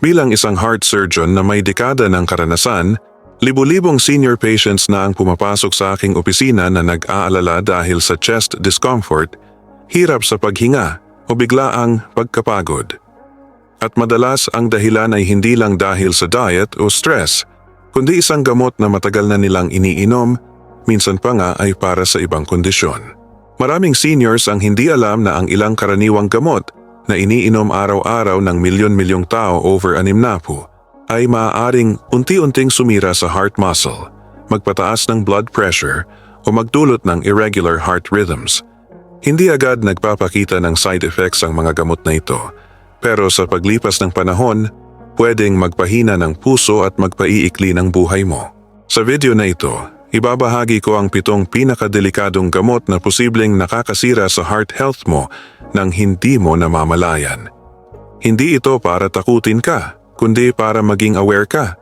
Bilang isang heart surgeon na may dekada ng karanasan, libu-libong senior patients na ang pumapasok sa aking opisina na nag-aalala dahil sa chest discomfort, hirap sa paghinga o biglaang pagkapagod. At madalas ang dahilan ay hindi lang dahil sa diet o stress, kundi isang gamot na matagal na nilang iniinom, minsan pa nga ay para sa ibang kondisyon. Maraming seniors ang hindi alam na ang ilang karaniwang gamot na iniinom araw-araw ng milyon-milyong tao over anim na po ay maaaring unti-unting sumira sa heart muscle, magpataas ng blood pressure o magdulot ng irregular heart rhythms. Hindi agad nagpapakita ng side effects ang mga gamot na ito, pero sa paglipas ng panahon, pwedeng magpahina ng puso at magpaiikli ng buhay mo. Sa video na ito, ibabahagi ko ang pitong pinakadelikadong gamot na posibleng nakakasira sa heart health mo nang hindi mo namamalayan. Hindi ito para takutin ka, kundi para maging aware ka.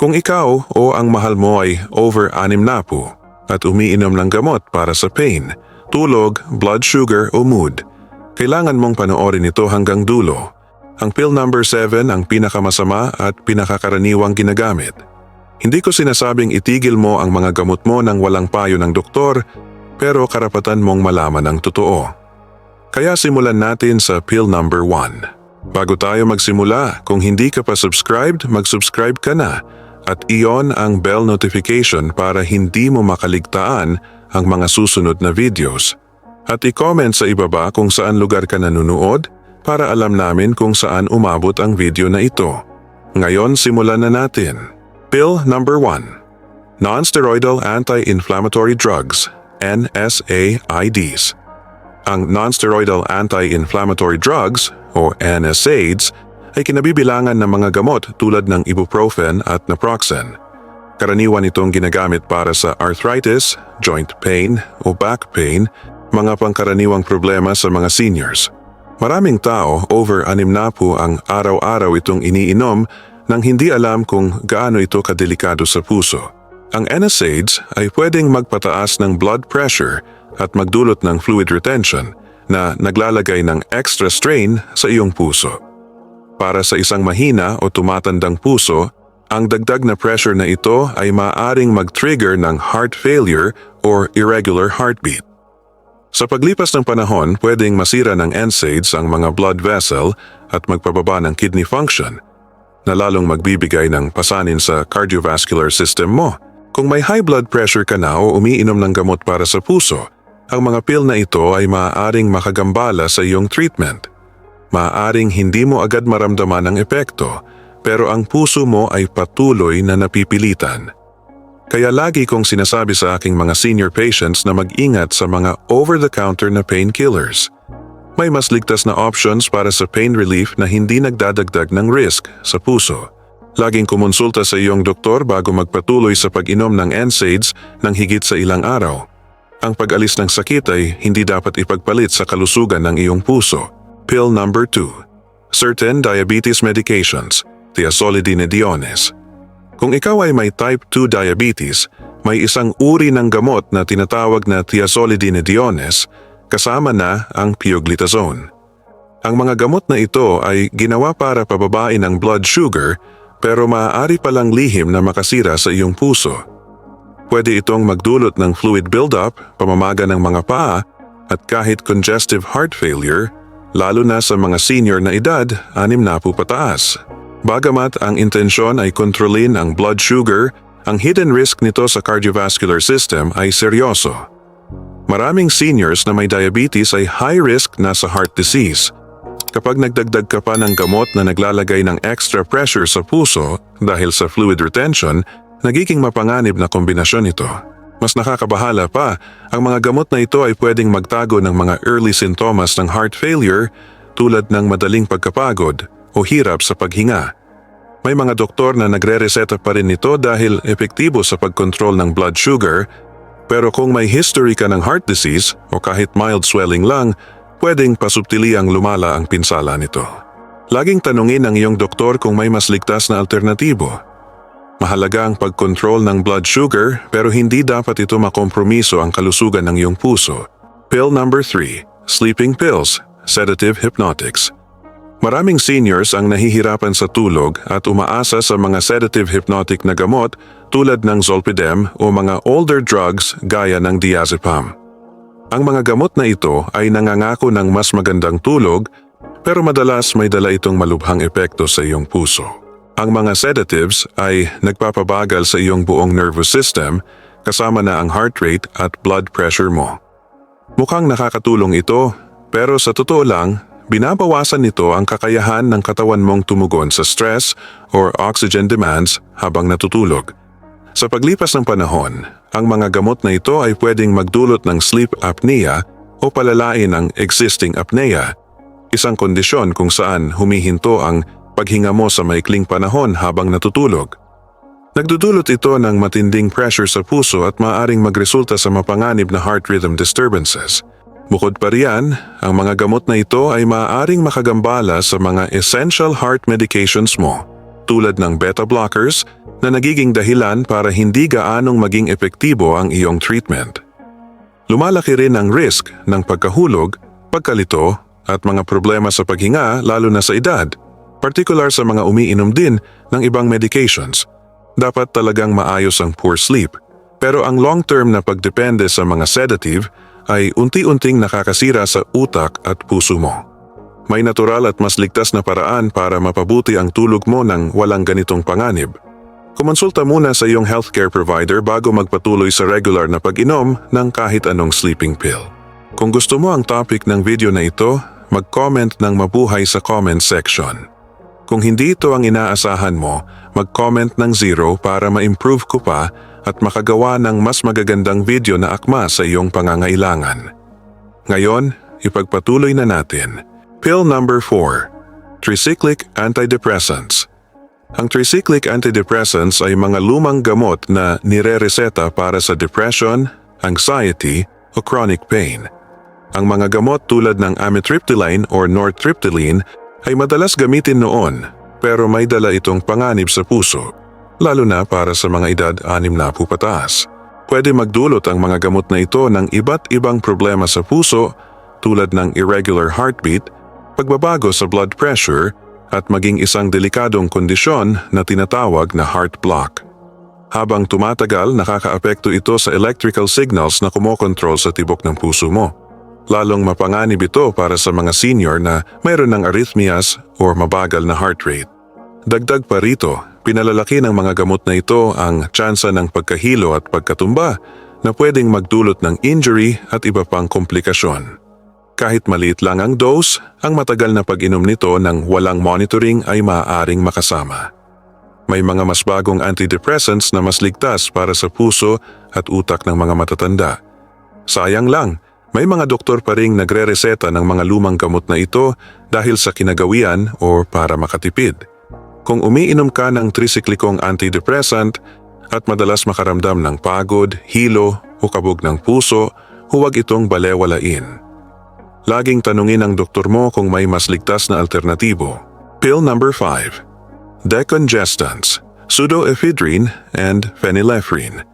Kung ikaw o ang mahal mo ay over anim na po at umiinom ng gamot para sa pain, tulog, blood sugar o mood, kailangan mong panoorin ito hanggang dulo. Ang pill number 7 ang pinakamasama at pinakakaraniwang ginagamit. Hindi ko sinasabing itigil mo ang mga gamot mo nang walang payo ng doktor, pero karapatan mong malaman ang totoo. Kaya simulan natin sa pill number 1. Bago tayo magsimula, kung hindi ka pa subscribed, mag-subscribe ka na at iyon ang bell notification para hindi mo makaligtaan ang mga susunod na videos. At i-comment sa ibaba kung saan lugar ka nanonood para alam namin kung saan umabot ang video na ito. Ngayon simulan na natin. Pill number 1. Non-steroidal anti-inflammatory drugs, NSAIDs. Ang non-steroidal anti-inflammatory drugs o NSAIDs ay kinabibilangan ng mga gamot tulad ng ibuprofen at naproxen. Karaniwan itong ginagamit para sa arthritis, joint pain o back pain, mga pangkaraniwang problema sa mga seniors. Maraming tao over anim na po ang araw-araw itong iniinom nang hindi alam kung gaano ito kadelikado sa puso. Ang NSAIDs ay pwedeng magpataas ng blood pressure at magdulot ng fluid retention na naglalagay ng extra strain sa iyong puso. Para sa isang mahina o tumatandang puso, ang dagdag na pressure na ito ay maaaring mag-trigger ng heart failure or irregular heartbeat. Sa paglipas ng panahon, pwedeng masira ng NSAIDs ang mga blood vessel at magpababa ng kidney function na lalong magbibigay ng pasanin sa cardiovascular system mo. Kung may high blood pressure ka na o umiinom ng gamot para sa puso, ang mga pill na ito ay maaaring makagambala sa iyong treatment. Maaaring hindi mo agad maramdaman ang epekto, pero ang puso mo ay patuloy na napipilitan. Kaya lagi kong sinasabi sa aking mga senior patients na mag-ingat sa mga over-the-counter na painkillers. May mas ligtas na options para sa pain relief na hindi nagdadagdag ng risk sa puso. Laging kumonsulta sa iyong doktor bago magpatuloy sa pag-inom ng NSAIDs ng higit sa ilang araw. Ang pag-alis ng sakit ay hindi dapat ipagpalit sa kalusugan ng iyong puso. Pill number 2. Certain diabetes medications, thiazolidinediones. Kung ikaw ay may type 2 diabetes, may isang uri ng gamot na tinatawag na thiazolidinediones kasama na ang pioglitazone. Ang mga gamot na ito ay ginawa para pababain ang blood sugar pero maaari palang lihim na makasira sa iyong puso. Pwede itong magdulot ng fluid buildup, pamamaga ng mga paa, at kahit congestive heart failure, lalo na sa mga senior na edad, anim na po pataas. Bagamat ang intensyon ay kontrolin ang blood sugar, ang hidden risk nito sa cardiovascular system ay seryoso. Maraming seniors na may diabetes ay high risk na sa heart disease. Kapag nagdagdag ka pa ng gamot na naglalagay ng extra pressure sa puso dahil sa fluid retention, Nagiging mapanganib na kombinasyon ito. Mas nakakabahala pa, ang mga gamot na ito ay pwedeng magtago ng mga early sintomas ng heart failure tulad ng madaling pagkapagod o hirap sa paghinga. May mga doktor na nagre-reseta pa rin nito dahil epektibo sa pagkontrol ng blood sugar pero kung may history ka ng heart disease o kahit mild swelling lang, pwedeng pasubtili ang lumala ang pinsala nito. Laging tanungin ang iyong doktor kung may mas ligtas na alternatibo Mahalaga ang pagkontrol ng blood sugar pero hindi dapat ito makompromiso ang kalusugan ng iyong puso. Pill number 3, sleeping pills, sedative hypnotics. Maraming seniors ang nahihirapan sa tulog at umaasa sa mga sedative hypnotic na gamot tulad ng Zolpidem o mga older drugs gaya ng diazepam. Ang mga gamot na ito ay nangangako ng mas magandang tulog pero madalas may dala itong malubhang epekto sa iyong puso. Ang mga sedatives ay nagpapabagal sa iyong buong nervous system kasama na ang heart rate at blood pressure mo. Mukhang nakakatulong ito pero sa totoo lang, binabawasan nito ang kakayahan ng katawan mong tumugon sa stress or oxygen demands habang natutulog. Sa paglipas ng panahon, ang mga gamot na ito ay pwedeng magdulot ng sleep apnea o palalain ng existing apnea, isang kondisyon kung saan humihinto ang paghinga mo sa maikling panahon habang natutulog. Nagdudulot ito ng matinding pressure sa puso at maaaring magresulta sa mapanganib na heart rhythm disturbances. Bukod pa riyan, ang mga gamot na ito ay maaaring makagambala sa mga essential heart medications mo tulad ng beta blockers na nagiging dahilan para hindi gaanong maging epektibo ang iyong treatment. Lumalaki rin ang risk ng pagkahulog, pagkalito at mga problema sa paghinga lalo na sa edad, particular sa mga umiinom din ng ibang medications. Dapat talagang maayos ang poor sleep, pero ang long-term na pagdepende sa mga sedative ay unti-unting nakakasira sa utak at puso mo. May natural at mas ligtas na paraan para mapabuti ang tulog mo ng walang ganitong panganib. Kumonsulta muna sa iyong healthcare provider bago magpatuloy sa regular na pag-inom ng kahit anong sleeping pill. Kung gusto mo ang topic ng video na ito, mag-comment ng mabuhay sa comment section. Kung hindi ito ang inaasahan mo, mag-comment ng zero para ma-improve ko pa at makagawa ng mas magagandang video na akma sa iyong pangangailangan. Ngayon, ipagpatuloy na natin. Pill number 4. Tricyclic Antidepressants Ang tricyclic antidepressants ay mga lumang gamot na nire-reseta para sa depression, anxiety o chronic pain. Ang mga gamot tulad ng amitriptyline or nortriptyline ay madalas gamitin noon pero may dala itong panganib sa puso, lalo na para sa mga edad 6 na po pataas. Pwede magdulot ang mga gamot na ito ng iba't ibang problema sa puso tulad ng irregular heartbeat, pagbabago sa blood pressure at maging isang delikadong kondisyon na tinatawag na heart block. Habang tumatagal, nakakaapekto ito sa electrical signals na kumokontrol sa tibok ng puso mo. Lalong mapanganib ito para sa mga senior na mayroon ng arrhythmias o mabagal na heart rate. Dagdag pa rito, pinalalaki ng mga gamot na ito ang tsansa ng pagkahilo at pagkatumba na pwedeng magdulot ng injury at iba pang komplikasyon. Kahit maliit lang ang dose, ang matagal na pag-inom nito ng walang monitoring ay maaaring makasama. May mga mas bagong antidepressants na mas ligtas para sa puso at utak ng mga matatanda. Sayang lang, may mga doktor pa ring nagre-reseta ng mga lumang gamot na ito dahil sa kinagawian o para makatipid. Kung umiinom ka ng tricyclicong antidepressant at madalas makaramdam ng pagod, hilo o kabog ng puso, huwag itong balewalain. Laging tanungin ang doktor mo kung may mas ligtas na alternatibo. Pill number 5. Decongestants, pseudoephedrine and phenylephrine.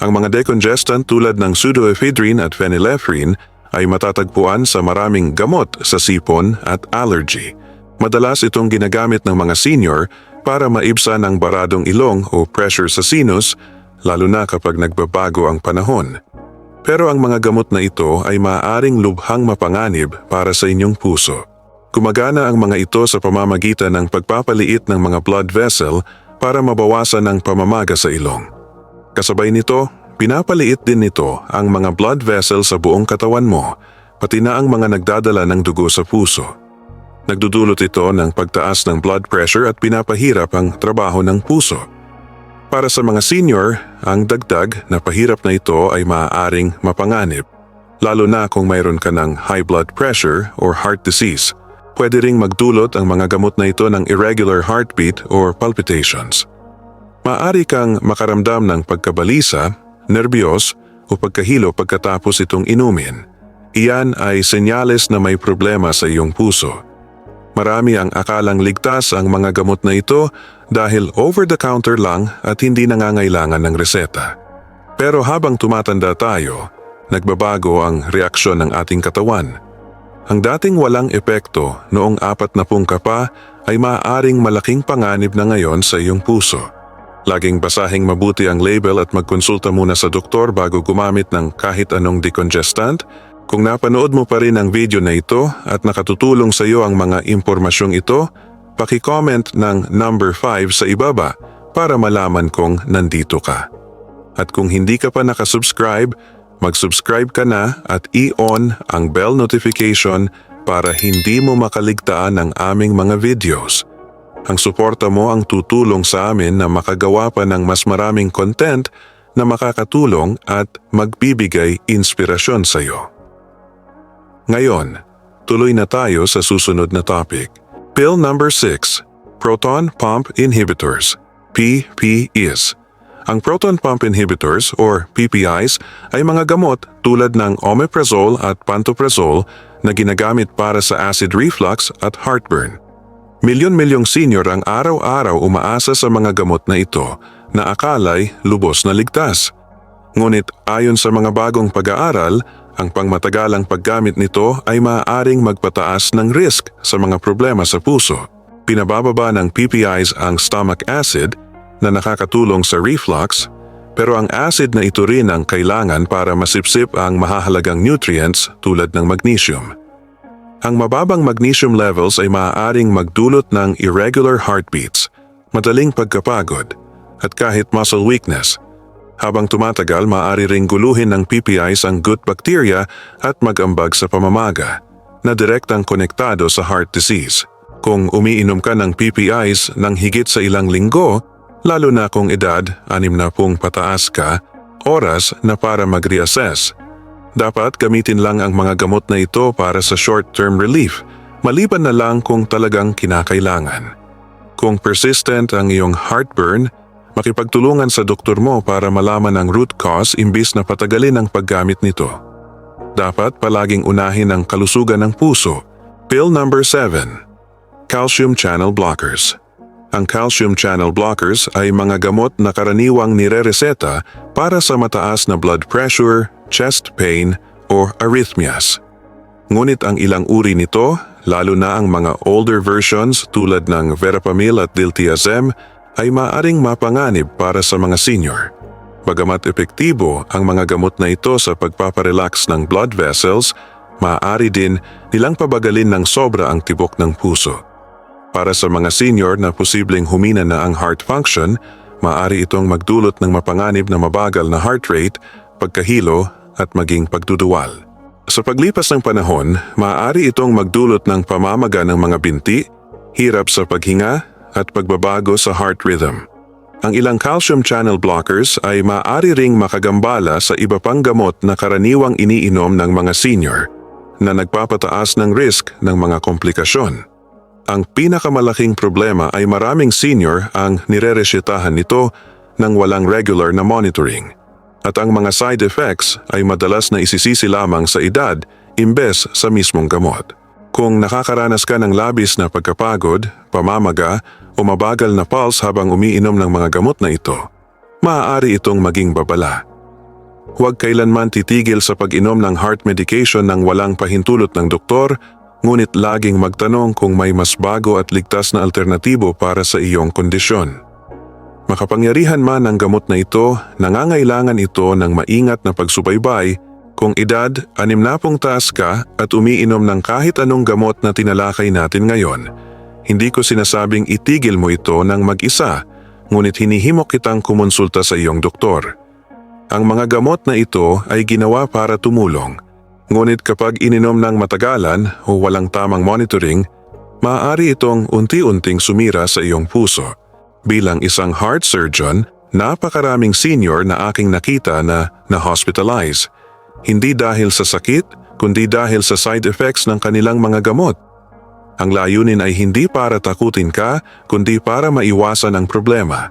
Ang mga decongestant tulad ng pseudoephedrine at phenylephrine ay matatagpuan sa maraming gamot sa sipon at allergy. Madalas itong ginagamit ng mga senior para maibsan ang baradong ilong o pressure sa sinus, lalo na kapag nagbabago ang panahon. Pero ang mga gamot na ito ay maaaring lubhang mapanganib para sa inyong puso. Gumagana ang mga ito sa pamamagitan ng pagpapaliit ng mga blood vessel para mabawasan ang pamamaga sa ilong. Kasabay nito, pinapaliit din nito ang mga blood vessels sa buong katawan mo, pati na ang mga nagdadala ng dugo sa puso. Nagdudulot ito ng pagtaas ng blood pressure at pinapahirap ang trabaho ng puso. Para sa mga senior, ang dagdag na pahirap na ito ay maaaring mapanganib, lalo na kung mayroon ka ng high blood pressure or heart disease. Pwede ring magdulot ang mga gamot na ito ng irregular heartbeat or palpitations. Maaari kang makaramdam ng pagkabalisa, nerbiyos o pagkahilo pagkatapos itong inumin. Iyan ay senyales na may problema sa iyong puso. Marami ang akalang ligtas ang mga gamot na ito dahil over-the-counter lang at hindi nangangailangan ng reseta. Pero habang tumatanda tayo, nagbabago ang reaksyon ng ating katawan. Ang dating walang epekto noong apat na pung ka pa ay maaaring malaking panganib na ngayon sa iyong puso. Laging basahing mabuti ang label at magkonsulta muna sa doktor bago gumamit ng kahit anong decongestant. Kung napanood mo pa rin ang video na ito at nakatutulong sa iyo ang mga impormasyong ito, paki-comment ng number 5 sa ibaba para malaman kong nandito ka. At kung hindi ka pa nakasubscribe, mag-subscribe ka na at i-on ang bell notification para hindi mo makaligtaan ang aming mga videos. Ang suporta mo ang tutulong sa amin na makagawa pa ng mas maraming content na makakatulong at magbibigay inspirasyon sa iyo. Ngayon, tuloy na tayo sa susunod na topic. Pill number 6, Proton Pump Inhibitors, PPIs. Ang proton pump inhibitors or PPIs ay mga gamot tulad ng omeprazole at pantoprazole na ginagamit para sa acid reflux at heartburn. Milyon-milyong senior ang araw-araw umaasa sa mga gamot na ito na akalay lubos na ligtas. Ngunit ayon sa mga bagong pag-aaral, ang pangmatagalang paggamit nito ay maaaring magpataas ng risk sa mga problema sa puso. Pinabababa ng PPIs ang stomach acid na nakakatulong sa reflux, pero ang acid na ito rin ang kailangan para masipsip ang mahahalagang nutrients tulad ng magnesium. Ang mababang magnesium levels ay maaaring magdulot ng irregular heartbeats, madaling pagkapagod, at kahit muscle weakness. Habang tumatagal, maaari ring guluhin ng PPIs ang gut bacteria at magambag sa pamamaga, na direktang konektado sa heart disease. Kung umiinom ka ng PPIs ng higit sa ilang linggo, lalo na kung edad, anim na pung pataas ka, oras na para mag-reassess. Dapat gamitin lang ang mga gamot na ito para sa short-term relief, maliban na lang kung talagang kinakailangan. Kung persistent ang iyong heartburn, makipagtulungan sa doktor mo para malaman ang root cause imbis na patagalin ang paggamit nito. Dapat palaging unahin ang kalusugan ng puso. Pill number 7. Calcium Channel Blockers ang calcium channel blockers ay mga gamot na karaniwang nirereseta para sa mataas na blood pressure, chest pain, o arrhythmias. Ngunit ang ilang uri nito, lalo na ang mga older versions tulad ng verapamil at diltiazem, ay maaring mapanganib para sa mga senior. Bagamat epektibo ang mga gamot na ito sa pagpaparelax ng blood vessels, maaari din nilang pabagalin ng sobra ang tibok ng puso. Para sa mga senior na posibleng humina na ang heart function, maaari itong magdulot ng mapanganib na mabagal na heart rate, pagkahilo at maging pagduduwal. Sa paglipas ng panahon, maaari itong magdulot ng pamamaga ng mga binti, hirap sa paghinga at pagbabago sa heart rhythm. Ang ilang calcium channel blockers ay maaari ring makagambala sa iba pang gamot na karaniwang iniinom ng mga senior na nagpapataas ng risk ng mga komplikasyon. Ang pinakamalaking problema ay maraming senior ang nireresyetahan nito ng walang regular na monitoring. At ang mga side effects ay madalas na isisisi lamang sa edad imbes sa mismong gamot. Kung nakakaranas ka ng labis na pagkapagod, pamamaga o mabagal na pulse habang umiinom ng mga gamot na ito, maaari itong maging babala. Huwag kailanman titigil sa pag-inom ng heart medication ng walang pahintulot ng doktor ngunit laging magtanong kung may mas bago at ligtas na alternatibo para sa iyong kondisyon. Makapangyarihan man ang gamot na ito, nangangailangan ito ng maingat na pagsubaybay kung edad, anim na pong taas ka at umiinom ng kahit anong gamot na tinalakay natin ngayon. Hindi ko sinasabing itigil mo ito ng mag-isa, ngunit hinihimok kitang kumonsulta sa iyong doktor. Ang mga gamot na ito ay ginawa para tumulong – Ngunit kapag ininom ng matagalan o walang tamang monitoring, maaari itong unti-unting sumira sa iyong puso. Bilang isang heart surgeon, napakaraming senior na aking nakita na na-hospitalize. Hindi dahil sa sakit, kundi dahil sa side effects ng kanilang mga gamot. Ang layunin ay hindi para takutin ka, kundi para maiwasan ang problema.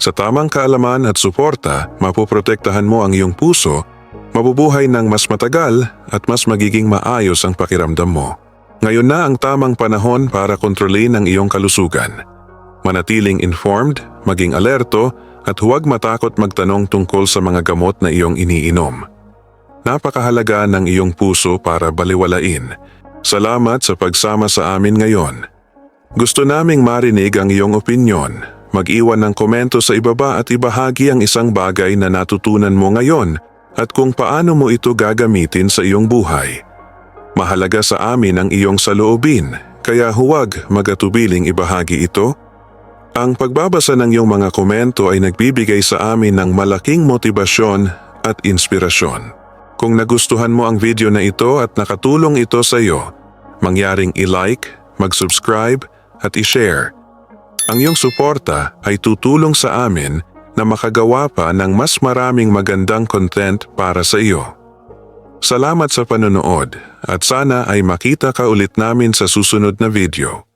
Sa tamang kaalaman at suporta, mapoprotektahan mo ang iyong puso Mabubuhay ng mas matagal at mas magiging maayos ang pakiramdam mo. Ngayon na ang tamang panahon para kontrolin ang iyong kalusugan. Manatiling informed, maging alerto at huwag matakot magtanong tungkol sa mga gamot na iyong iniinom. Napakahalaga ng iyong puso para baliwalain. Salamat sa pagsama sa amin ngayon. Gusto naming marinig ang iyong opinyon. Mag-iwan ng komento sa ibaba at ibahagi ang isang bagay na natutunan mo ngayon at kung paano mo ito gagamitin sa iyong buhay. Mahalaga sa amin ang iyong saloobin, kaya huwag magatubiling ibahagi ito. Ang pagbabasa ng iyong mga komento ay nagbibigay sa amin ng malaking motibasyon at inspirasyon. Kung nagustuhan mo ang video na ito at nakatulong ito sa iyo, mangyaring i-like, mag-subscribe at i-share. Ang iyong suporta ay tutulong sa amin na makagawa pa ng mas maraming magandang content para sa iyo. Salamat sa panonood at sana ay makita ka ulit namin sa susunod na video.